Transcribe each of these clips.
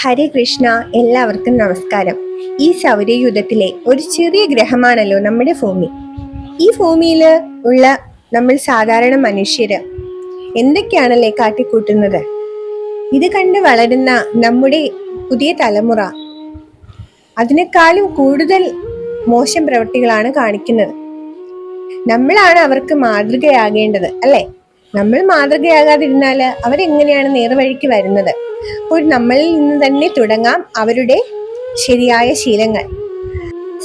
ഹരേ കൃഷ്ണ എല്ലാവർക്കും നമസ്കാരം. ഈ സൗരയൂഥത്തിലെ ഒരു ചെറിയ ഗ്രഹമാണല്ലോ നമ്മുടെ ഭൂമി. ഈ ഭൂമിയിൽ ഉള്ള നമ്മൾ സാധാരണ മനുഷ്യര് എന്തൊക്കെയാണല്ലേ കാട്ടിക്കൂട്ടുന്നത്? ഇത് കണ്ട് വളരുന്ന നമ്മുടെ പുതിയ തലമുറ അതിനേക്കാളും കൂടുതൽ മോശം പ്രവൃത്തികളാണ് കാണിക്കുന്നത്. നമ്മളാണ് അവർക്ക് മാതൃകയാകേണ്ടത് അല്ലെ? നമ്മൾ മാതൃകയാകാതിരുന്നാൽ അവരെങ്ങനെയാണ് നേർവഴിക്ക് വരുന്നത്? അപ്പോൾ നമ്മളിൽ നിന്ന് തന്നെ തുടങ്ങാം അവരുടെ ശരിയായ ശീലങ്ങൾ.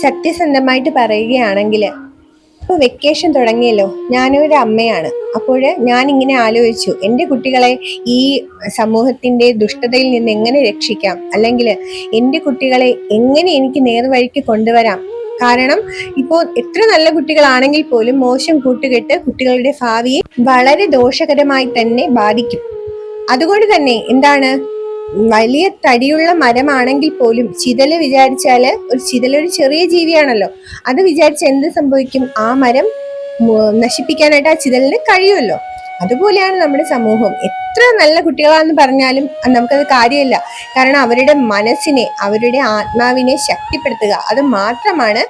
സത്യസന്ധമായിട്ട് പറയുകയാണെങ്കിൽ ഇപ്പോൾ വെക്കേഷൻ തുടങ്ങിയല്ലോ. ഞാനൊരു അമ്മയാണ്. അപ്പോൾ ഞാൻ ഇങ്ങനെ ആലോചിച്ചു എന്റെ കുട്ടികളെ ഈ സമൂഹത്തിന്റെ ദുഷ്ടതയിൽ നിന്ന് എങ്ങനെ രക്ഷിക്കാം? അല്ലെങ്കിൽ എന്റെ കുട്ടികളെ എങ്ങനെ എനിക്ക് നേർവഴിക്ക് കൊണ്ടുവരാം? കാരണം ഇപ്പോൾ എത്ര നല്ല കുട്ടികളാണെങ്കിൽ പോലും മോശം കൂട്ടുകെട്ട് കുട്ടികളുടെ ഭാവിയെ വളരെ ദോഷകരമായി തന്നെ ബാധിക്കും. അതുകൊണ്ട് തന്നെ എന്താണ്? വലിയ തടിയുള്ള മരമാണെങ്കിൽ പോലും ചിതൽ വിചാരിച്ചാൽ ഒരു ചിതലൊരു ചെറിയ ജീവിയാണല്ലോ. അത് വിചാരിച്ച് എന്ത് സംഭവിക്കും? ആ മരം നശിപ്പിക്കാനായിട്ട് ആ ചിതലിന് കഴിയുമല്ലോ. അതുപോലെയാണ് നമ്മുടെ സമൂഹം. എത്ര നല്ല കുട്ടികളാണെന്ന് പറഞ്ഞാലും നമുക്കത് കാര്യമില്ല. കാരണം അവരുടെ മനസ്സിനെ അവരുടെ ആത്മാവിനെ ശക്തിപ്പെടുത്തുക. അത് മാത്രമാണ്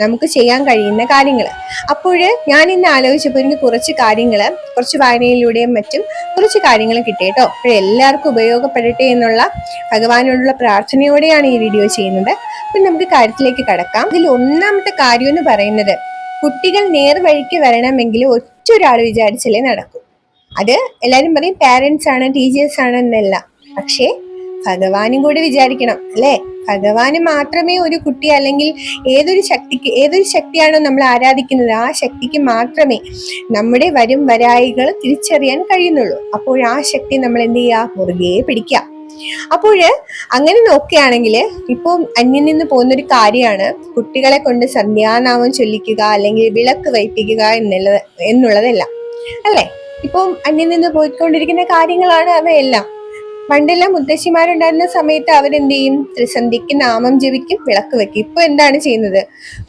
നമുക്ക് ചെയ്യാൻ കഴിയുന്ന കാര്യങ്ങൾ അപ്പോൾ ഞാൻ ഇന്ന് ആലോചിച്ചപ്പോൾ എനിക്ക് കുറച്ച് കാര്യങ്ങൾ കുറച്ച് വായനയിലൂടെയും മറ്റും കുറച്ച് കാര്യങ്ങൾ കിട്ടി കേട്ടോ. അപ്പോൾ എല്ലാവർക്കും ഉപയോഗപ്പെടട്ടെ എന്നുള്ള ഭഗവാനോടുള്ള പ്രാർത്ഥനയോടെയാണ് ഈ വീഡിയോ ചെയ്യുന്നത്. അപ്പം നമുക്ക് കാര്യത്തിലേക്ക് കടക്കാം. ഇതിൽ ഒന്നാമത്തെ കാര്യം എന്ന് പറയുന്നത് കുട്ടികൾ നേർവഴിക്ക് വരണമെങ്കിൽ ഒറ്റ ഒരാൾ വിചാരിച്ചല്ലേ നടക്കൂ. അത് എല്ലാരും പറയും പാരന്റ്സ് ആണ് ടീച്ചേഴ്സ് ആണ് എന്നല്ല. പക്ഷേ ഭഗവാനും കൂടി വിചാരിക്കണം അല്ലേ? ഭഗവാന് മാത്രമേ ഒരു കുട്ടി അല്ലെങ്കിൽ ഏതൊരു ശക്തിക്ക് ഏതൊരു ശക്തിയാണോ നമ്മൾ ആരാധിക്കുന്നത് ആ ശക്തിക്ക് മാത്രമേ നമ്മുടെ വരും വരായികൾ തിരിച്ചറിയാൻ കഴിയുന്നുള്ളൂ. അപ്പോൾ ആ ശക്തി നമ്മൾ എന്ത് ചെയ്യുക? മുറുകെ പിടിക്കുക. അപ്പോൾ അങ്ങനെ നോക്കുകയാണെങ്കിൽ ഇപ്പൊ അന്യം നിന്ന് പോകുന്ന ഒരു കാര്യമാണ് കുട്ടികളെ കൊണ്ട് സന്ധ്യാനാമം ചൊല്ലിക്കുക അല്ലെങ്കിൽ വിളക്ക് വയ്പ്പിക്കുക എന്നുള്ളത് എന്നുള്ളതല്ല. അല്ലേ? ഇപ്പം അന്യം നിന്ന് പോയിക്കൊണ്ടിരിക്കുന്ന കാര്യങ്ങളാണ് അവയെല്ലാം. പണ്ടെല്ലാം മുത്തശ്ശിമാരുണ്ടായിരുന്ന സമയത്ത് അവരെന്ത് ചെയ്യും ത്രിസന്ധിക്ക് നാമം ജപിക്കും വിളക്ക് വെക്കും. ഇപ്പൊ എന്താണ് ചെയ്യുന്നത്?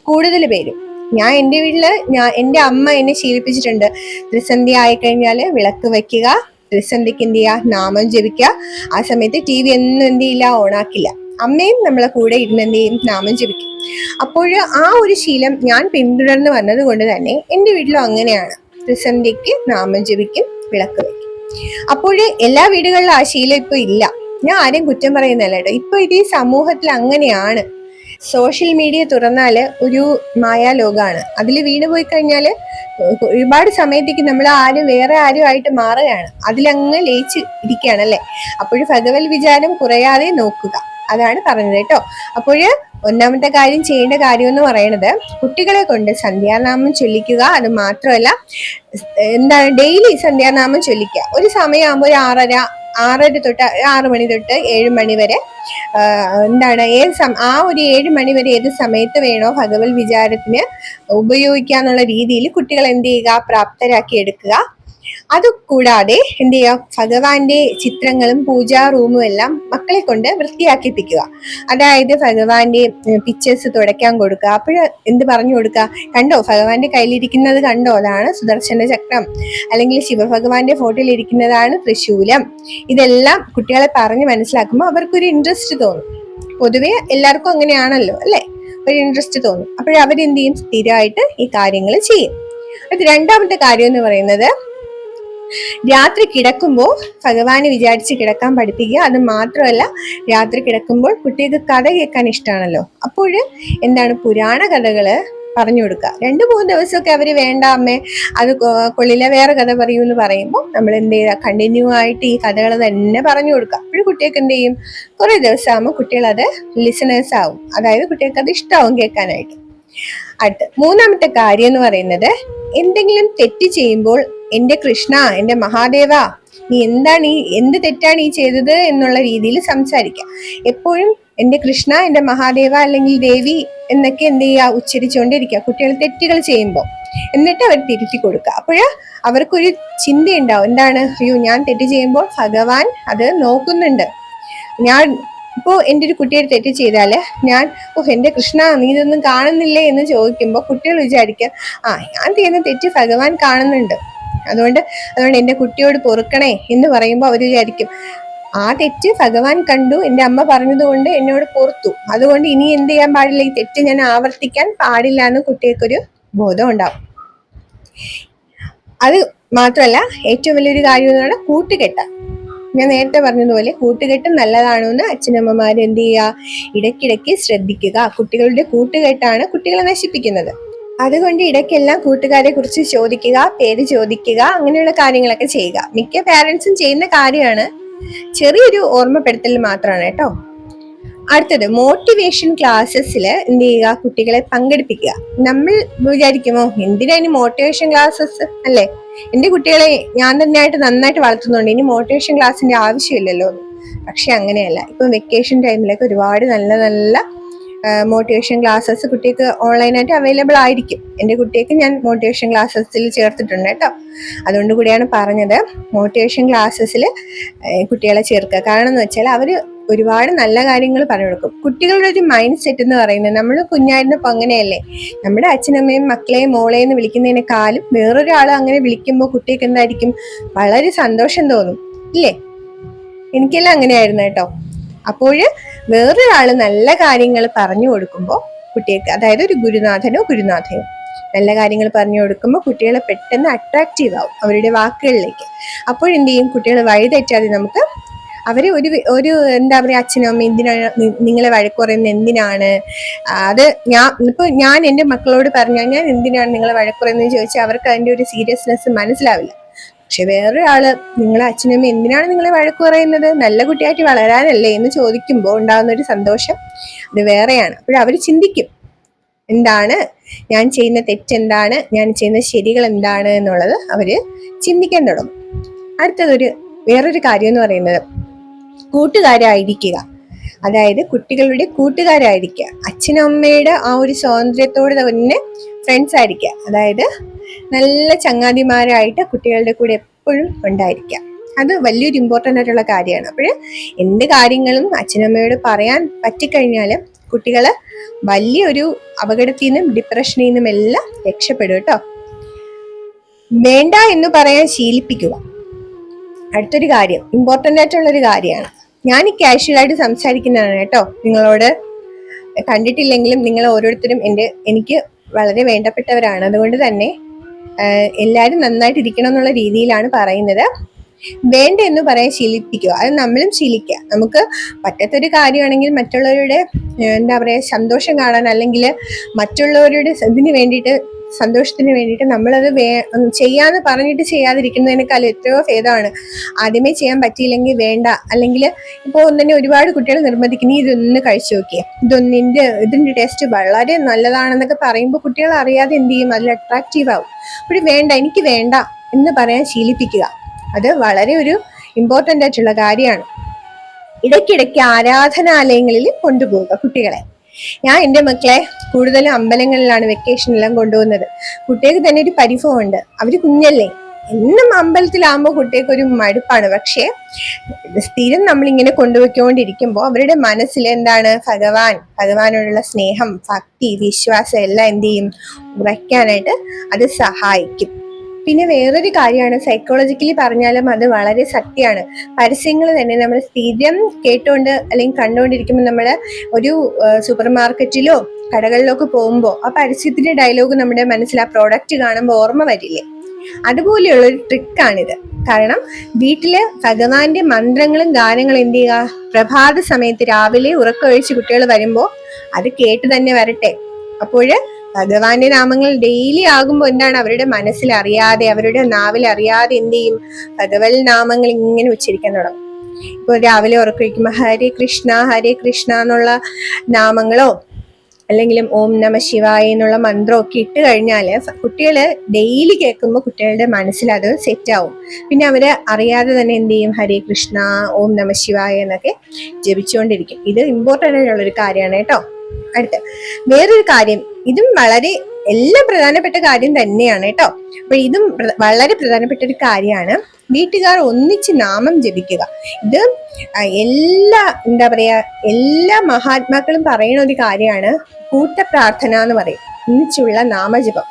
കൂടുതൽ പേരും. ഞാൻ എന്റെ വീട്ടിൽ ഞാൻ എന്റെ അമ്മ എന്നെ ശീലിപ്പിച്ചിട്ടുണ്ട്. ത്രിസന്ധി ആയിക്കഴിഞ്ഞാൽ വിളക്ക് വെക്കുക ത്രിസന്ധിക്ക് എന്ത് ചെയ്യുക? നാമം ജപിക്കുക. ആ സമയത്ത് ടി വി ഒന്നും എന്ത് ചെയ്യില്ല ഓണാക്കില്ല. അമ്മയും നമ്മളെ കൂടെ ഇരുന്ന് എന്ത് ചെയ്യും? നാമം ജപിക്കും. അപ്പോൾ ആ ഒരു ശീലം ഞാൻ പിന്തുടർന്ന് വന്നത് കൊണ്ട് തന്നെ എന്റെ വീട്ടിലും അങ്ങനെയാണ്. ത്രിസന്ധിക്ക് നാമം ജപിക്കും വിളക്ക് വെക്കും അപ്പോഴേ എല്ലാ വീടുകളിലും ആ ശീലം ഇപ്പൊ ഇല്ല. ഞാൻ ആരും കുറ്റം പറയുന്നല്ല കേട്ടോ. ഇപ്പൊ ഇത് ഈ സമൂഹത്തിൽ അങ്ങനെയാണ്. സോഷ്യൽ മീഡിയ തുറന്നാൽ ഒരു മായാലോകാണ് അതിൽ വീണ് പോയി കഴിഞ്ഞാൽ ഒരുപാട് സമയത്തേക്ക് നമ്മൾ ആരും വേറെ ആരും ആയിട്ട് മാറുകയാണ്. അതിലങ്ങ് ലയിച്ച് അല്ലെ അപ്പോൾ ഭഗവത് വിചാരം കുറയാതെ നോക്കുക. അതാണ് പറഞ്ഞത് കേട്ടോ. അപ്പോൾ ഒന്നാമത്തെ കാര്യം ചെയ്യേണ്ട കാര്യം എന്ന് പറയുന്നത് കുട്ടികളെ കൊണ്ട് സന്ധ്യാനാമം ചൊല്ലിക്കുക അത് മാത്രമല്ല എന്താണ് ഡെയിലി സന്ധ്യാനാമം ചൊല്ലിക്കുക. ഒരു സമയമാകുമ്പോൾ ഒരു ആറര ആറര തൊട്ട് ആറ് മണി തൊട്ട് ഏഴ് മണി വരെ എന്താണ് ഏത് സം ആ ഒരു ഏഴ് മണി വരെ ഏത് സമയത്ത് വേണോ ഭഗവത് വിചാരത്തിന് ഉപയോഗിക്കാന്നുള്ള രീതിയിൽ കുട്ടികളെ എന്ത് ചെയ്യുക പ്രാപ്തരാക്കി എടുക്കുക. അത് കൂടാതെ എന്ത് ചെയ്യുക? ഭഗവാന്റെ ചിത്രങ്ങളും പൂജാ റൂമും എല്ലാം മക്കളെ കൊണ്ട് വൃത്തിയാക്കിപ്പിക്കുക. അതായത് ഭഗവാന്റെ പിക്ചേഴ്സ് തുടയ്ക്കാൻ കൊടുക്കുക. അപ്പോൾ എന്ത് പറഞ്ഞു കൊടുക്കുക? കണ്ടോ? ഭഗവാന്റെ കയ്യിലിരിക്കുന്നത് കണ്ടോ? അതാണ് സുദർശന ചക്രം. അല്ലെങ്കിൽ ശിവഭഗവാന്റെ ഫോട്ടോയിൽ ഇരിക്കുന്നതാണ് തൃശൂലം. ഇതെല്ലാം കുട്ടികളെ പറഞ്ഞ് മനസ്സിലാക്കുമ്പോൾ അവർക്കൊരു ഇൻട്രസ്റ്റ് തോന്നും. പൊതുവെ എല്ലാവർക്കും അങ്ങനെയാണല്ലോ അല്ലേ? ഒരു ഇൻട്രസ്റ്റ് തോന്നും. അപ്പോഴവരെന്ത് ചെയ്യും? സ്ഥിരമായിട്ട് ഈ കാര്യങ്ങൾ ചെയ്യും. രണ്ടാമത്തെ കാര്യം എന്ന് പറയുന്നത് രാത്രി കിടക്കുമ്പോൾ ഭഗവാന് വിചാരിച്ച് കിടക്കാൻ പഠിപ്പിക്കുക. അത് മാത്രമല്ല രാത്രി കിടക്കുമ്പോൾ കുട്ടികൾക്ക് കഥ കേൾക്കാൻ ഇഷ്ടമാണല്ലോ അപ്പോൾ എന്താണ് പുരാണ കഥകൾ പറഞ്ഞു കൊടുക്കുക. രണ്ടു മൂന്ന് ദിവസമൊക്കെ അവർ വേണ്ട അമ്മേ അത് കൊള്ളില്ല വേറെ കഥ പറയൂ എന്ന് പറയുമ്പോൾ നമ്മൾ എന്ത് ചെയ്യുക? കണ്ടിന്യൂ ആയിട്ട് ഈ കഥകൾ തന്നെ പറഞ്ഞു കൊടുക്കുക. അപ്പോഴും കുട്ടികൾക്ക് എന്ത് ചെയ്യും? കുറെ ദിവസം ആകുമ്പോൾ കുട്ടികൾ അത് ലിസണേഴ്സ് ആവും. അതായത് കുട്ടികൾക്ക് അത് ഇഷ്ടമാവും കേൾക്കാനായിട്ട്. അടുത്ത് മൂന്നാമത്തെ കാര്യം എന്ന് പറയുന്നത് എന്തെങ്കിലും തെറ്റ് ചെയ്യുമ്പോൾ എന്റെ കൃഷ്ണ എന്റെ മഹാദേവ നീ എന്താണ് ഈ എന്ത് തെറ്റാണ് ഈ ചെയ്തത് എന്നുള്ള രീതിയിൽ സംസാരിക്കുക എപ്പോഴും എന്റെ കൃഷ്ണ എന്റെ മഹാദേവ അല്ലെങ്കിൽ ദേവി എന്നൊക്കെ എന്ത് ചെയ്യുക ഉച്ചരിച്ചുകൊണ്ടിരിക്കുക കുട്ടികൾ തെറ്റുകൾ ചെയ്യുമ്പോൾ. എന്നിട്ട് അവർ തിരുത്തി കൊടുക്കുക. അപ്പോൾ അവർക്കൊരു ചിന്തയുണ്ടാവും. എന്താണ്? അയ്യോ ഞാൻ തെറ്റ് ചെയ്യുമ്പോൾ ഭഗവാൻ അത് നോക്കുന്നുണ്ട്. ഞാൻ ഇപ്പോൾ എന്റെ ഒരു കുട്ടിയെ തെറ്റ് ചെയ്താൽ ഞാൻ ഓ എന്റെ കൃഷ്ണ നീ ഇതൊന്നും കാണുന്നില്ലേ? എന്ന് ചോദിക്കുമ്പോൾ കുട്ടികൾ വിചാരിക്കുക ആ ഞാൻ ചെയ്യുന്ന തെറ്റ് ഭഗവാൻ കാണുന്നുണ്ട്. അതുകൊണ്ട് അതുകൊണ്ട് എന്റെ കുട്ടിയോട് പൊറുക്കണേ എന്ന് പറയുമ്പോൾ അവർ വിചാരിക്കും ആ തെറ്റ് ഭഗവാൻ കണ്ടു എന്റെ അമ്മ പറഞ്ഞതുകൊണ്ട് എന്നോട് പൊറുത്തു. അതുകൊണ്ട് ഇനി എന്ത് ചെയ്യാൻ പാടില്ല? ഈ തെറ്റ് ഞാൻ ആവർത്തിക്കാൻ പാടില്ല എന്ന് കുട്ടികൾക്കൊരു ബോധം ഉണ്ടാവും. അത് മാത്രമല്ല ഏറ്റവും വലിയൊരു കാര്യം എന്ന് പറഞ്ഞാൽ കൂട്ടുകെട്ട. ഞാൻ നേരത്തെ പറഞ്ഞതുപോലെ കൂട്ടുകെട്ട് നല്ലതാണോ എന്ന് അച്ഛനമ്മമാർ എന്ത് ചെയ്യുക? ഇടയ്ക്കിടയ്ക്ക് ശ്രദ്ധിക്കുക. കുട്ടികളുടെ കൂട്ടുകെട്ടാണ് കുട്ടികളെ നശിപ്പിക്കുന്നത്. അതുകൊണ്ട് ഇടയ്ക്കെല്ലാം കൂട്ടുകാരെ കുറിച്ച് ചോദിക്കുക പേര് ചോദിക്കുക അങ്ങനെയുള്ള കാര്യങ്ങളൊക്കെ ചെയ്യുക. മിക്ക പാരൻസും ചെയ്യുന്ന കാര്യമാണ്. ചെറിയൊരു ഓർമ്മപ്പെടുത്തൽ മാത്രമാണ് കേട്ടോ. അടുത്തത് മോട്ടിവേഷൻ ക്ലാസ്സസിൽ എന്ത് ചെയ്യുക? കുട്ടികളെ പങ്കെടുപ്പിക്കുക. നമ്മൾ വിചാരിക്കുമോ എന്തിനാ ഇനി മോട്ടിവേഷൻ ക്ലാസ്സസ് അല്ലേ? എന്റെ കുട്ടികളെ ഞാൻ തന്നെയായിട്ട് നന്നായിട്ട് വളർത്തുന്നുണ്ട്. ഇനി മോട്ടിവേഷൻ ക്ലാസ്സിന്റെ ആവശ്യമില്ലല്ലോ. പക്ഷെ അങ്ങനെയല്ല. ഇപ്പൊ വെക്കേഷൻ ടൈമിലൊക്കെ ഒരുപാട് നല്ല നല്ല മോട്ടിവേഷൻ ക്ലാസ്സസ് കുട്ടിക്ക് ഓൺലൈനായിട്ട് അവൈലബിൾ ആയിരിക്കും. എന്റെ കുട്ടിക്ക് ഞാൻ മോട്ടിവേഷൻ ക്ലാസ്സസിൽ ചേർത്തിട്ടുണ്ട് കേട്ടോ. അതുകൊണ്ട് കൂടിയാണ് പറഞ്ഞത് മോട്ടിവേഷൻ ക്ലാസ്സസിൽ കുട്ടികളെ ചേർക്കുക. കാരണം എന്ന് വെച്ചാൽ അവർ ഒരുപാട് നല്ല കാര്യങ്ങൾ പറഞ്ഞു കൊടുക്കും. കുട്ടികളുടെ ഒരു മൈൻഡ് സെറ്റ് എന്ന് പറയുന്നത് നമ്മൾ കുഞ്ഞായിരുന്നപ്പോൾ അങ്ങനെയല്ലേ? നമ്മുടെ അച്ഛനമ്മയും മക്കളെയും മോളെയും എന്ന് വിളിക്കുന്നതിനേക്കാളും വേറൊരാൾ അങ്ങനെ വിളിക്കുമ്പോൾ കുട്ടിക്ക് എന്തായിരിക്കും? വളരെ സന്തോഷം തോന്നും. ഇല്ലേ? എനിക്കെല്ലാം അങ്ങനെയായിരുന്നു കേട്ടോ. അപ്പോൾ വേറൊരാൾ നല്ല കാര്യങ്ങൾ പറഞ്ഞു കൊടുക്കുമ്പോൾ കുട്ടികൾക്ക് അതായത് ഒരു ഗുരുനാഥനോ ഗുരുനാഥയോ നല്ല കാര്യങ്ങൾ പറഞ്ഞു കൊടുക്കുമ്പോൾ കുട്ടികളെ പെട്ടെന്ന് അട്രാക്റ്റീവ് ആവും അവരുടെ വാക്കുകളിലേക്ക്. അപ്പോഴെന്ത് ചെയ്യും? കുട്ടികൾ വഴിതെറ്റാതെ നമുക്ക് അവർ ഒരു ഒരു എന്താ പറയുക അച്ഛനും അമ്മ എന്തിനാണ് നിങ്ങളെ വഴക്ക് പറയുന്നത് എന്തിനാണ്? അത് ഞാൻ ഇപ്പോൾ ഞാൻ എന്റെ മക്കളോട് പറഞ്ഞു ഞാൻ എന്തിനാണ് നിങ്ങളെ വഴക്ക് പറയുന്നത് ചോദിച്ചാൽ അവർക്ക് അതിന്റെ ഒരു സീരിയസ്നെസ് മനസ്സിലാവില്ല. പക്ഷെ വേറൊരാൾ നിങ്ങളെ അച്ഛനും എന്തിനാണ് നിങ്ങളെ വഴക്ക് പറയുന്നത്? നല്ല കുട്ടിയായിട്ട് വളരാനല്ലേ എന്ന് ചോദിക്കുമ്പോൾ ഉണ്ടാകുന്ന ഒരു സന്തോഷം അത് വേറെയാണ്. അപ്പോൾ അവർ ചിന്തിക്കും. എന്താണ്? ഞാൻ ചെയ്യുന്ന തെറ്റെന്താണ്? ഞാൻ ചെയ്യുന്ന ശരികൾ എന്താണ് എന്നുള്ളത് അവർ ചിന്തിക്കാൻ തുടങ്ങും. അടുത്തതൊരു വേറൊരു കാര്യം എന്ന് പറയുന്നത് കൂട്ടുകാരായിരിക്കുക. അതായത് കുട്ടികളുടെ കൂട്ടുകാരായിരിക്കുക. അച്ഛനും അമ്മയുടെ ആ ഒരു സ്വാതന്ത്ര്യത്തോട് തന്നെ ഫ്രണ്ട്സ് ആയിരിക്കുക. അതായത് നല്ല ചങ്ങാതിമാരായിട്ട് കുട്ടികളുടെ കൂടെ എപ്പോഴും ഉണ്ടായിരിക്കുക അത് വലിയൊരു ഇമ്പോർട്ടന്റ് ആയിട്ടുള്ള കാര്യമാണ്. അപ്പോൾ എന്ത് കാര്യങ്ങളും അച്ഛനമ്മയോട് പറയാൻ പറ്റിക്കഴിഞ്ഞാൽ കുട്ടികൾ വലിയൊരു അപകടത്തിൽ നിന്നും ഡിപ്രഷനിൽ നിന്നും എല്ലാം രക്ഷപ്പെടും കേട്ടോ. വേണ്ട എന്ന് പറയാൻ ശീലിപ്പിക്കുക. അടുത്തൊരു കാര്യം ഇമ്പോർട്ടന്റ് ആയിട്ടുള്ള ഒരു കാര്യമാണ്. ഞാൻ ഈ കാഷ്വലായിട്ട് സംസാരിക്കുന്നതാണ് കേട്ടോ. നിങ്ങളോട് കണ്ടിട്ടില്ലെങ്കിലും നിങ്ങൾ ഓരോരുത്തരും എന്റെ എനിക്ക് വളരെ വേണ്ടപ്പെട്ടവരാണ്. അതുകൊണ്ട് തന്നെ എല്ലാവരും നന്നായിട്ട് ഇരിക്കണം എന്നുള്ള രീതിയിലാണ് പറയുന്നത്. വേണ്ട എന്ന് പറയാൻ ശീലിപ്പിക്കുക. അത് നമ്മളും ശീലിക്കുക. നമുക്ക് പറ്റാത്തൊരു കാര്യമാണെങ്കിൽ മറ്റുള്ളവരുടെ എന്താ പറയുക സന്തോഷം കാണാൻ അല്ലെങ്കിൽ മറ്റുള്ളവരുടെ ഇതിന് വേണ്ടിയിട്ട് സന്തോഷത്തിന് വേണ്ടിയിട്ട് നമ്മളത് വേ ചെയ്യാന്ന് പറഞ്ഞിട്ട് ചെയ്യാതിരിക്കുന്നതിനേക്കാൾ എത്രയോ ഭേദമാണ്. ആദ്യമേ ചെയ്യാൻ പറ്റിയില്ലെങ്കിൽ വേണ്ട. അല്ലെങ്കിൽ ഇപ്പോൾ തന്നെ ഒരുപാട് കുട്ടികൾ നിർബന്ധിക്കുന്നു ഇതൊന്ന് കഴിച്ചു നോക്കിയേ. ഇതൊന്നിന്റെ ഇതിന്റെ ടേസ്റ്റ് വളരെ നല്ലതാണെന്നൊക്കെ പറയുമ്പോൾ കുട്ടികൾ അറിയാതെ എന്ത് ചെയ്യും? അതിൽ അട്രാക്റ്റീവ് ആവും. അപ്പോൾ വേണ്ട എനിക്ക് വേണ്ട എന്ന് പറയാൻ ശീലിപ്പിക്കുക. അത് വളരെ ഒരു ഇമ്പോർട്ടന്റ് ആയിട്ടുള്ള കാര്യമാണ്. ഇടയ്ക്കിടയ്ക്ക് ആരാധനാലയങ്ങളിൽ കൊണ്ടുപോവുക കുട്ടികളെ. ഞാൻ എന്റെ മക്കളെ കൂടുതലും അമ്പലങ്ങളിലാണ് വെക്കേഷനെല്ലാം കൊണ്ടുപോകുന്നത്. കുട്ടികൾക്ക് തന്നെ ഒരു പരിഭവമുണ്ട്. അവർ കുഞ്ഞല്ലേ? എന്നും അമ്പലത്തിലാകുമ്പോൾ കുട്ടികൾക്ക് ഒരു മടുപ്പാണ്. പക്ഷേ സ്ഥിരം നമ്മളിങ്ങനെ കൊണ്ടുപോയിക്കൊണ്ടിരിക്കുമ്പോൾ അവരുടെ മനസ്സിൽ എന്താണ്? ഭഗവാൻ ഭഗവാനോടുള്ള സ്നേഹം ഭക്തി വിശ്വാസം എല്ലാം എന്ത് ചെയ്യും? അത് സഹായിക്കും. പിന്നെ വേറൊരു കാര്യമാണ്. സൈക്കോളജിക്കലി പറഞ്ഞാലും അത് വളരെ സത്യമാണ്. പരസ്യങ്ങൾ തന്നെ നമ്മൾ സ്ഥിരം കേട്ടുകൊണ്ട് അല്ലെങ്കിൽ കണ്ടുകൊണ്ടിരിക്കുമ്പോൾ നമ്മൾ ഒരു സൂപ്പർ മാർക്കറ്റിലോ കടകളിലൊക്കെ പോകുമ്പോൾ ആ പരസ്യത്തിന്റെ ഡയലോഗ് നമ്മുടെ മനസ്സിൽ ആ പ്രോഡക്റ്റ് കാണുമ്പോൾ ഓർമ്മ വരില്ലേ? അതുപോലെയുള്ള ഒരു ട്രിക്കാണിത് കാരണം വീട്ടിൽ ഭഗവാന്റെ മന്ത്രങ്ങളും ഗാനങ്ങളും എന്ത് ചെയ്യുക? പ്രഭാത സമയത്ത് രാവിലെ ഉറക്കമൊഴിച്ച് കുട്ടികൾ വരുമ്പോൾ അത് കേട്ട് തന്നെ വരട്ടെ. അപ്പോഴ് ഭഗവാന്റെ നാമങ്ങൾ ഡെയിലി ആകുമ്പോൾ എന്താണ് അവരുടെ മനസ്സിൽ അറിയാതെ അവരുടെ നാവിൽ അറിയാതെ എന്ത് ചെയ്യും? ഭഗവത് നാമങ്ങൾ ഇങ്ങനെ ഉച്ചരിക്കാൻ തുടങ്ങും. ഇപ്പോൾ രാവിലെ ഉറക്കഴിക്കുമ്പോ ഹരേ കൃഷ്ണ ഹരേ കൃഷ്ണ എന്നുള്ള നാമങ്ങളോ അല്ലെങ്കിലും ഓം നമ ശിവായ എന്നുള്ള മന്ത്രമൊക്കെ ഇട്ട് കഴിഞ്ഞാൽ കുട്ടികൾ ഡെയിലി കേൾക്കുമ്പോൾ കുട്ടികളുടെ മനസ്സിൽ അത് സെറ്റ് ആവും. പിന്നെ അവർ അറിയാതെ തന്നെ എന്ത് ചെയ്യും? ഹരേ കൃഷ്ണ ഓം നമ ശിവായ എന്നൊക്കെ ജപിച്ചുകൊണ്ടിരിക്കും. ഇത് ഇമ്പോർട്ടന്റ് ആയിട്ടുള്ള ഒരു കാര്യമാണ് കേട്ടോ. അടുത്ത. വേറൊരു കാര്യം ഇതും വളരെ എല്ലാം പ്രധാനപ്പെട്ട കാര്യം തന്നെയാണ് കേട്ടോ. അപ്പൊ ഇതും വളരെ പ്രധാനപ്പെട്ട ഒരു കാര്യമാണ്. വീട്ടുകാർ ഒന്നിച്ച് നാമം ജപിക്കുക. ഇത് എല്ലാ എന്താ പറയാ എല്ലാ മഹാത്മാക്കളും പറയുന്ന ഒരു കാര്യമാണ് കൂട്ട പ്രാർത്ഥന എന്ന് പറയും. ഒന്നിച്ചുള്ള നാമജപം.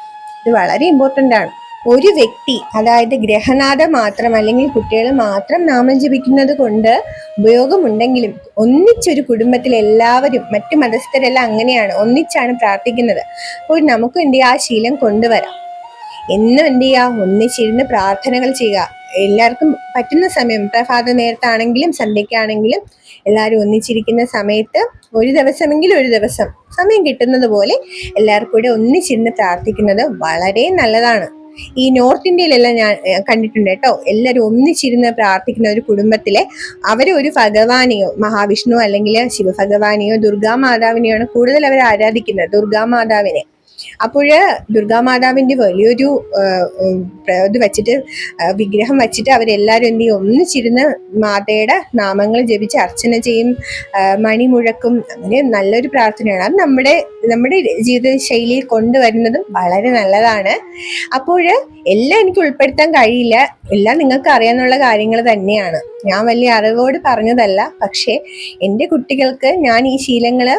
ഇത് വളരെ ഇമ്പോർട്ടന്റ് ആണ്. ഒരു വ്യക്തി അതായത് ഗ്രഹനാഥ മാത്രം അല്ലെങ്കിൽ കുട്ടികൾ മാത്രം നാമം ജപിക്കുന്നത് കൊണ്ട് ഉപയോഗമുണ്ടെങ്കിലും ഒന്നിച്ചൊരു കുടുംബത്തിൽ എല്ലാവരും മറ്റു മതസ്ഥരെല്ലാം അങ്ങനെയാണ് ഒന്നിച്ചാണ് പ്രാർത്ഥിക്കുന്നത്. അപ്പോൾ നമുക്കും എന്ത് ചെയ്യുക? ആ ശീലം കൊണ്ടുവരാം. എന്നും എന്ത് ചെയ്യുക? ഒന്നിച്ചിരുന്ന് പ്രാർത്ഥനകൾ ചെയ്യുക. എല്ലാവർക്കും പറ്റുന്ന സമയം പ്രഭാത നേരത്താണെങ്കിലും സന്ധ്യയ്ക്കാണെങ്കിലും എല്ലാവരും ഒന്നിച്ചിരിക്കുന്ന സമയത്ത് ഒരു ദിവസമെങ്കിലും ഒരു ദിവസം സമയം കിട്ടുന്നത് പോലെ എല്ലാവർക്കും കൂടെ ഒന്നിച്ചിരുന്ന് പ്രാർത്ഥിക്കുന്നത് വളരെ നല്ലതാണ്. ഈ നോർത്ത് ഇന്ത്യയിലെല്ലാം ഞാൻ കണ്ടിട്ടുണ്ട് കേട്ടോ. എല്ലാവരും ഒന്നിച്ചിരുന്ന് പ്രാർത്ഥിക്കുന്ന ഒരു കുടുംബത്തിലെ അവർ ഒരു ഭഗവാനെയോ മഹാവിഷ്ണു അല്ലെങ്കിൽ ശിവഭഗവാനെയോ ദുർഗാ മാതാവിനെയാണ് കൂടുതൽ അവർ ആരാധിക്കുന്നത്. ദുർഗാ മാതാവിനെ. അപ്പോൾ ദുർഗാമാതാവിന്റെ വലിയൊരു ഇത് വെച്ചിട്ട് വിഗ്രഹം വെച്ചിട്ട് അവരെല്ലാവരും എന്ത് ചെയ്യും? ഒന്നിച്ചിരുന്ന് മാതയുടെ നാമങ്ങൾ ജപിച്ച് അർച്ചന ചെയ്യും മണിമുഴക്കും മണി മുഴക്കും അങ്ങനെ നല്ലൊരു പ്രാർത്ഥനയാണ്. അത് നമ്മുടെ നമ്മുടെ ജീവിത ശൈലിയിൽ കൊണ്ടുവരുന്നതും വളരെ നല്ലതാണ്. അപ്പോൾ എല്ലാം എനിക്ക് ഉൾപ്പെടുത്താൻ കഴിയില്ല. എല്ലാം നിങ്ങൾക്ക് അറിയാനുള്ള കാര്യങ്ങൾ തന്നെയാണ്. ഞാൻ വലിയ അറിവോട് പറഞ്ഞതല്ല. പക്ഷേ എന്റെ കുട്ടികൾക്ക് ഞാൻ ഈ ശീലങ്ങൾ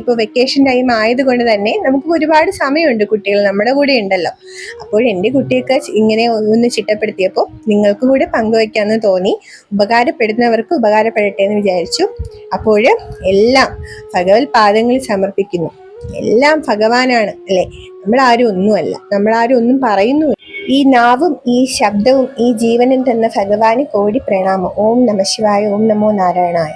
ഇപ്പോൾ വെക്കേഷൻ ടൈം ആയതുകൊണ്ട് തന്നെ നമുക്ക് ഒരുപാട് സമയമുണ്ട് കുട്ടികൾ നമ്മുടെ കൂടെ ഉണ്ടല്ലോ. അപ്പോൾ എന്റെ കുട്ടിയൊക്കെ ഇങ്ങനെ ഒന്ന് ചിട്ടപ്പെടുത്തിയപ്പോൾ നിങ്ങൾക്ക് കൂടെ പങ്കുവയ്ക്കാമെന്ന് തോന്നി. ഉപകാരപ്പെടുന്നവർക്ക് ഉപകാരപ്പെടട്ടെ എന്ന് വിചാരിച്ചു. അപ്പോൾ എല്ലാം ഭഗവത് പാദങ്ങളിൽ സമർപ്പിക്കുന്നു. എല്ലാം ഭഗവാനാണ് അല്ലെ? നമ്മളാരും ഒന്നുമല്ല. നമ്മളാരും ഒന്നും പറയുന്നു ഈ നാവും ഈ ശബ്ദവും ഈ ജീവനും തന്ന ഭഗവാന് കോടി പ്രണാമം. ഓം നമ ശിവായ ഓം നമോ നാരായണായ.